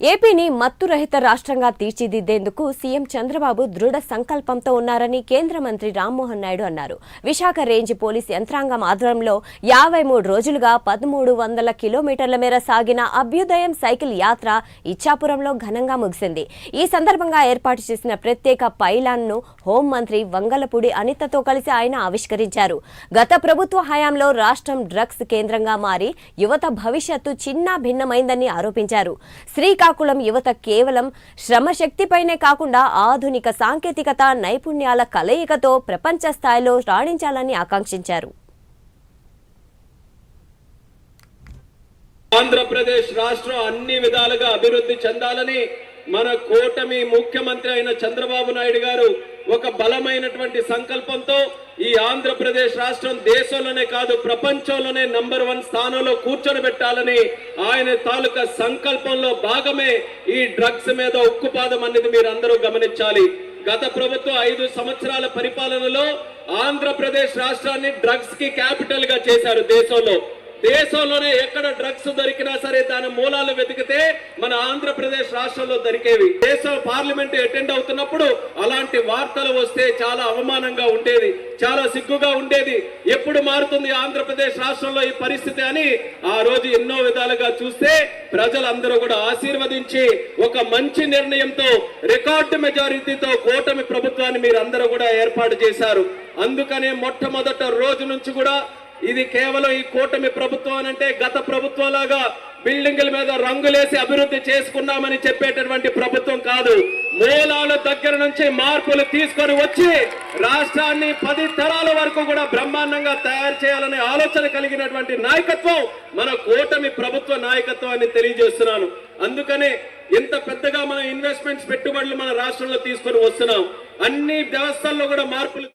ఏపీని మత్తు రహిత రాష్ట్రంగా తీర్చిదిద్దేందుకు సీఎం చంద్రబాబు దృఢ సంకల్పంతో ఉన్నారని కేంద్ర మంత్రి రామ్మోహన్ నాయుడు అన్నారు. విశాఖ రేంజ్ పోలీస్ యంత్రాంగం ఆధ్వర్యంలో యాభై మూడు రోజులుగా పదమూడు వందల కిలోమీటర్ల మేర సాగిన అభ్యుదయం సైకిల్ యాత్ర ఇచ్చాపురంలో ఘనంగా ముగిసింది. ఈ సందర్భంగా ఏర్పాటు చేసిన ప్రత్యేక పైలాన్ను హోంమంత్రి వంగలపూడి అనితతో కలిసి ఆయన ఆవిష్కరించారు. గత ప్రభుత్వ హయాంలో రాష్ట్రం డ్రగ్స్ కేంద్రంగా మారి యువత భవిష్యత్తు చిన్న భిన్నమైందని ఆరోపించారు. శ్రీకాకుళం యువత కేవలం శ్రమశక్తిపైనే కాకుండా ఆధునిక సాంకేతికత నైపుణ్యాల కలయికతో ప్రపంచ స్థాయిలో రాణించాలని ఆకాంక్షించారు. ఆంధ్రప్రదేశ్ రాష్ట్రం అన్ని విధాలుగా అభివృద్ధి చెందాలని మన కూటమి ముఖ్యమంత్రి అయిన చంద్రబాబు నాయుడు గారు ఒక బలమైనటువంటి సంకల్పంతో ఈ ఆంధ్రప్రదేశ్ రాష్ట్రం దేశంలోనే కాదు ప్రపంచంలోనే నంబర్ వన్ స్థానంలో కూర్చొని పెట్టాలని ఆయన తాలూకా సంకల్పంలో భాగమే ఈ డ్రగ్స్ మీద ఉక్కుపాదం అనేది మీరు అందరూ గమనించాలి. గత ప్రభుత్వం ఐదు సంవత్సరాల పరిపాలనలో ఆంధ్రప్రదేశ్ రాష్ట్రాన్ని డ్రగ్స్కి క్యాపిటల్గా చేశారు దేశంలో. దేశంలోనే ఎక్కడ డ్రగ్స్ దొరికినా సరే దాని మూలాలు వెతికితే మన ఆంధ్రప్రదేశ్ రాష్ట్రంలో దొరికేవి. దేశ పార్లమెంట్ అటెండ్ అవుతున్నప్పుడు అలాంటి వార్తలు వస్తే చాలా అవమానంగా ఉండేది చాలా సిగ్గుగా ఉండేది. ఎప్పుడు మారుతుంది ఆంధ్రప్రదేశ్ రాష్ట్రంలో ఈ పరిస్థితి అని ఆ రోజు ఎన్నో విధాలుగా చూస్తే ప్రజలందరూ కూడా ఆశీర్వదించి ఒక మంచి నిర్ణయంతో రికార్డు మెజారిటీతో కూటమి ప్రభుత్వాన్ని మీరు అందరూ కూడా ఏర్పాటు చేశారు. అందుకనే మొట్టమొదట రోజు నుంచి కూడా ఇది కేవలం ఈ కూటమి ప్రభుత్వం అని అంటే గత ప్రభుత్వంలాగా బిల్డింగుల మీద రంగులేసి అభివృద్ధి చేసుకున్నామని చెప్పేటటువంటి ప్రభుత్వం కాదు. మూలాల దగ్గర నుంచి మార్పులు తీసుకొని వచ్చి రాష్ట్రాన్ని పది తరాల వరకు కూడా బ్రహ్మాండంగా తయారు చేయాలనే ఆలోచన కలిగినటువంటి నాయకత్వం మన కూటమి ప్రభుత్వ నాయకత్వం అని తెలియజేస్తున్నాను. అందుకనే ఇంత పెద్దగా మన ఇన్వెస్ట్మెంట్స్ పెట్టుబడులు మన రాష్ట్రంలో తీసుకొని వస్తున్నాం. అన్ని వ్యవస్థల్లో కూడా మార్పులు